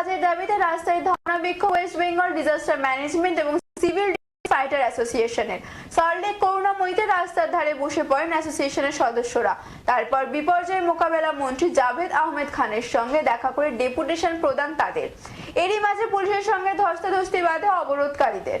কাজের দাবিতে রাস্তায় ধর্ণা বিক্ষোভ ওয়েস্ট বেঙ্গল ডিজাস্টার ম্যানেজমেন্ট এবং সিভিল ফাইটার অ্যাসোসিয়েশনের সল্টলেক করুণাময়ীতে রাস্তার ধারে বসে পড়েন অ্যাসোসিয়েশনের সদস্যরা। তারপর বিপর্যয় মোকাবেলা মন্ত্রী জাভেদ আহমেদ খানের সঙ্গে দেখা করে ডেপুটেশন প্রদান তাদের। এরই মাঝে পুলিশের সঙ্গে ধস্তাধস্তি বাধে অবরোধকারীদের।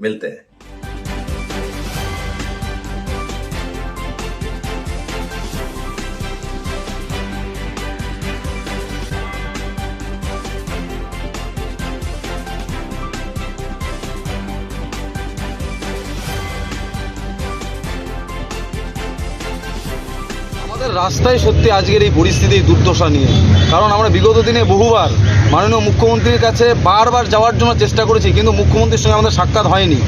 मिलते हैं। রাস্তায় সত্যি আজকের এই পরিস্থিতি দুর্দশা নিয়ে। কারণ আমরা বিগত দিনে বহুবার মাননীয় মুখ্যমন্ত্রীর কাছে বারবার যাওয়ার জন্য চেষ্টা করেছি, কিন্তু মুখ্যমন্ত্রীর সঙ্গে আমাদের সাক্ষাৎ হয়নি।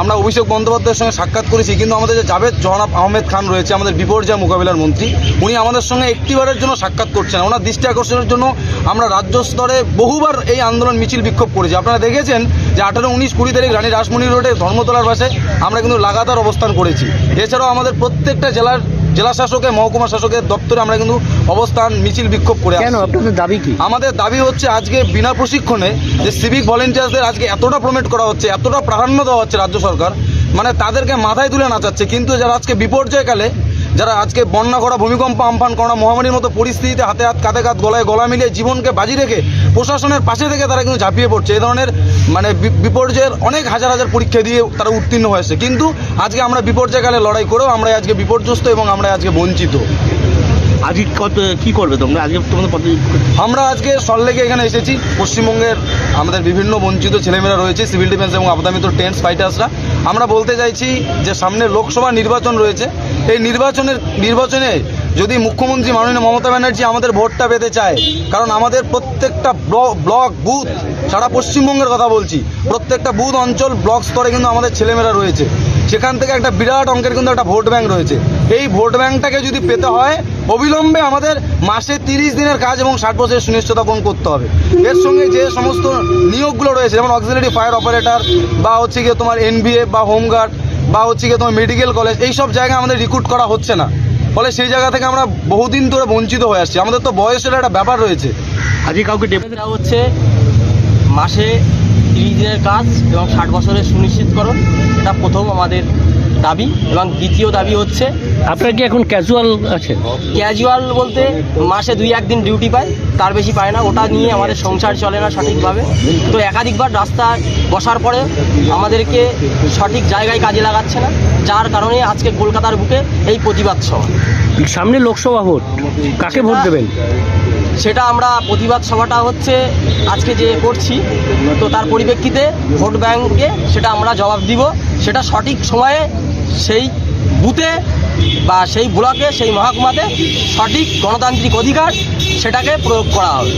আমরা অভিষেক বন্দ্যোপাধ্যায়ের সঙ্গে সাক্ষাৎ করেছি, কিন্তু আমাদের যে জাভেদ জনাব আহমেদ খান রয়েছে, আমাদের বিপর্যয় মোকাবিলার মন্ত্রী, উনি আমাদের সঙ্গে একটিবারের জন্য সাক্ষাৎ করছেন। ওনার দৃষ্টি আকর্ষণের জন্য আমরা রাজ্য স্তরে বহুবার এই আন্দোলন মিছিল বিক্ষোভ করেছি। আপনারা দেখেছেন যে আঠারো, উনিশ, কুড়ি তারিখ রানী রাসমণি রোডে ধর্মতলার পাশে আমরা কিন্তু লাগাতার অবস্থান করেছি। এছাড়াও আমাদের প্রত্যেকটা জেলার জেলা শাসকের মহকুমা শাসকের দপ্তরে আমরা কিন্তু অবস্থান মিছিল বিক্ষোভ করে কেন আসছি। আপনাদের দাবি কি আমাদের দাবি হচ্ছে আজকে বিনা প্রশিক্ষণে যে সিভিক ভলেন্টিয়ার্সদের আজকে এতটা প্রমোট করা হচ্ছে এতটা প্রাধান্য দেওয়া হচ্ছে রাজ্য সরকার মানে তাদেরকে মাথায় তুলে নাচাচ্ছে কিন্তু যারা আজকে বিপর্যয়কালে যারা আজকে বন্যা করা ভূমিকম্প আমফান করা মহামারীর মতো পরিস্থিতিতে হাতে হাত কাঁধে কাঁধ গলায় গলা মিলিয়ে জীবনকে বাজি রেখে প্রশাসনের পাশে থেকে তারা কিন্তু ঝাঁপিয়ে পড়ছে। এই ধরনের মানে বিপর্যয়ের অনেক হাজার হাজার পরীক্ষা দিয়ে তারা উত্তীর্ণ হয়েছে। কিন্তু আজকে আমরা বিপর্যয়কালে লড়াই করেও আমরা আজকে বিপর্যস্ত এবং আমরা আজকে বঞ্চিত। আজকে কত কি করবে তোমরা? আজকে তোমাদের আমরা আজকে সল্লেকে এখানে এসেছি। পশ্চিমবঙ্গের আমাদের বিভিন্ন বঞ্চিত ছেলেমেয়েরা রয়েছে সিভিল ডিফেন্স এবং আপাতমিত টেন্স ফাইটার্সরা। আমরা বলতে চাইছি যে সামনে লোকসভা নির্বাচন রয়েছে। এই নির্বাচনের নির্বাচনে যদি মুখ্যমন্ত্রী মাননীয় মমতা ব্যানার্জি আমাদের ভোটটা পেতে চায়, কারণ আমাদের প্রত্যেকটা ব্ল- ব্লক, বুথ, সারা পশ্চিমবঙ্গের কথা বলছি, প্রত্যেকটা বুথ, অঞ্চল, ব্লক স্তরে কিন্তু আমাদের ছেলেমেয়েরা রয়েছে। সেখান থেকে একটা বিরাট অঙ্কের কিন্তু একটা ভোট ব্যাংক রয়েছে। এই ভোট ব্যাংকটাকে যদি পেতে হয়, অবিলম্বে আমাদের মাসে তিরিশ দিনের কাজ এবং ষাট বছরের সুনিশ্চিতাপন করতে হবে। এর সঙ্গে যে সমস্ত নিয়োগগুলো রয়েছে, যেমন অক্সিলারি ফায়ার অপারেটর বা হচ্ছে গিয়ে তোমার এনবিএ বা হোমগার্ড বা হচ্ছে গিয়ে তোমার মেডিকেল কলেজ এই সব জায়গায় আমাদের রিক্রুট করা হচ্ছে না। ফলে সেই জায়গা থেকে আমরা বহুদিন ধরে বঞ্চিত হয়ে আসছি। আমাদের তো বয়সের একটা ব্যাপার রয়েছে। আজকে কাউকে ডেপ এটা হচ্ছে মাসে তিরিশ দিনের কাজ এবং ষাট বছরের সুনিশ্চিতকরণ এটা প্রথম আমাদের দাবি এবং দ্বিতীয় দাবি হচ্ছে আপনার কি এখন ক্যাজুয়াল আছে? ক্যাজুয়াল বলতে মাসে দুই একদিন ডিউটি পায় তার বেশি পায় না ওটা নিয়ে আমাদের সংসার চলে না সঠিকভাবে। তো একাধিকবার রাস্তায় বসার পরে আমাদেরকে সঠিক জায়গায় কাজে লাগাচ্ছে না যার কারণে আজকে কলকাতার বুকে এই প্রতিবাদ সভা। সামনে লোকসভা ভোট কাকে ভোট দেবেন? সেটা আমরা প্রতিবাদ সভাটা হচ্ছে আজকে যে করছি তো তার পরিপ্রেক্ষিতে ভোট ব্যাংকে সেটা আমরা জবাব দিব সেটা সঠিক সময়ে সেই বুথে বা সেই ব্লকে সেই মহাকুমাতে সঠিক গণতান্ত্রিক অধিকার সেটাকে প্রয়োগ করা হবে।